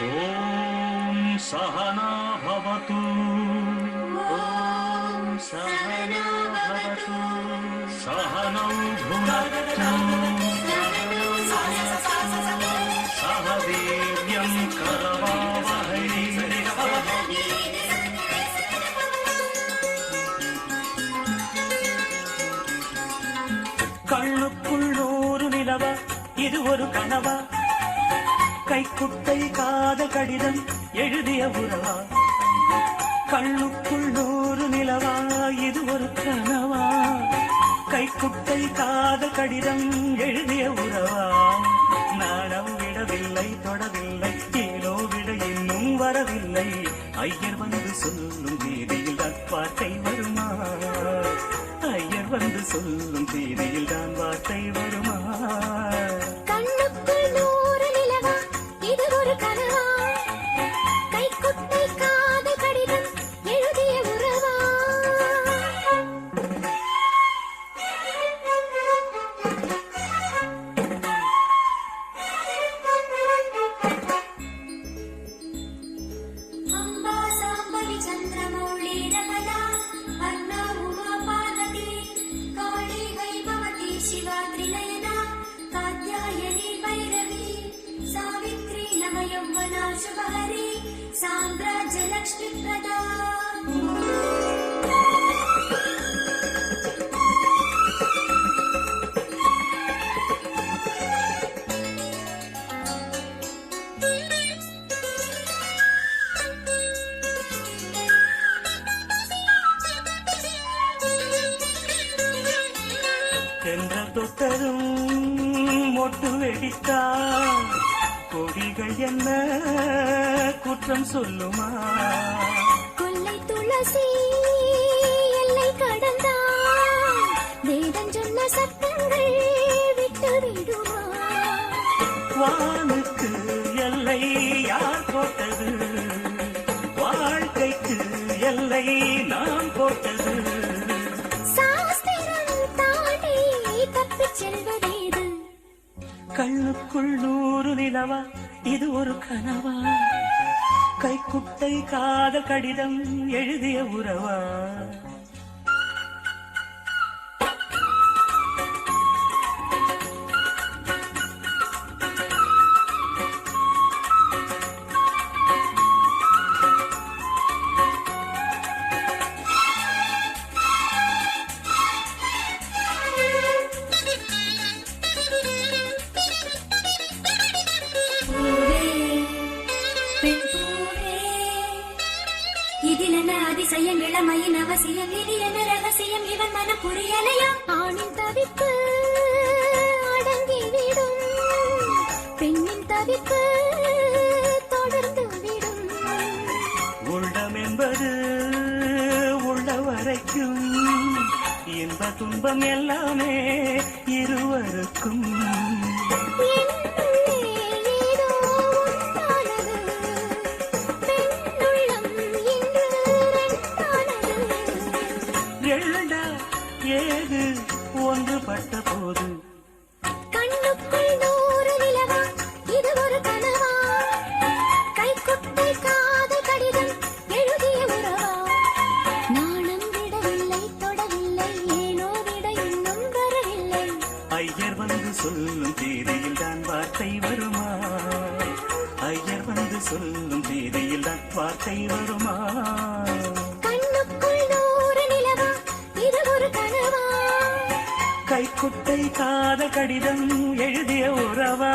ॐ सहना भवतु ॐ सहना भवतु सहनौ भुनक्तु सह वीर्यं करवावहै கண்ணுக்குள் நூறு நிலவா இது ஒரு கனவா கைக்குட்டை காத கடிதம் எழுதிய உறவா? கண்ணுக்குள் நூறு நிலவா? இது ஒரு கனவா? கைக்குட்டை காத கடிதம் எழுதிய உறவா? நாடம் விடவில்லை தொடவில்லை கீழோ விட இன்னும் வரவில்லை. ஐயர் வந்து சொல்லும் தேதியில் தான் வார்த்தை வருமா? ஐயர் வந்து சொல்லும் தேதியில் தான் வார்த்தை வரும். சாவித்ரி நவயௌவனா சுபஹரி சாம்ராஜ்ய லக்ஷ்மி பிரதா என்ற தொட்டதும் மொட்டு வெடித்தா கொடிகள் என்ன குற்றம் சொல்லுமா? கொல்லை துளசி எல்லை கடந்தான் வேதம் சொன்ன சட்டங்கள் விட்டு விடுமா? வானுக்கு எல்லை யார் போட்டது? வாழ்க்கைக்கு எல்லை நாம் போட்டது. சாஸ்திரம் தாண்டி தப்பிச் செல்வதேது? கண்ணுக்குள் நூறு நிலவா? இது ஒரு கனவா? கைக்குட்டை காத கடிதம் எழுதிய உறவா? இதில் என்ன அதிசயம் இளமையின் அவசியம் இது என்ன ரகசியம்? இவன் மனம் புரியலையா ஆணின் தவிப்பு அடங்கி விடும். பெண்ணின் தவிப்பு தொடர்ந்து விடும். உள்ளம் என்பது உள்ள வரைக்கும் இன்ப துன்பம் எல்லாமே இருவருக்கும். ஏது ஒன்றுபட்ட போது? கண்ணுக்குள் நூறு நிலவா இது ஒரு கனவா? கைக்குட்டை காத கடிதம் எழுதிய உறவா? நாணம் விடவில்லை தொடவில்லை ஏனோ விட இன்னும் வரவில்லை. ஐயர் வந்து சொல்லும் தேதியில் தான் வார்த்தை வருமா? ஐயர் வந்து சொல்லும் தேதியில் தான் வார்த்தை வருமா? கைக்குட்டை காத கடிதம் எழுதிய உறவா?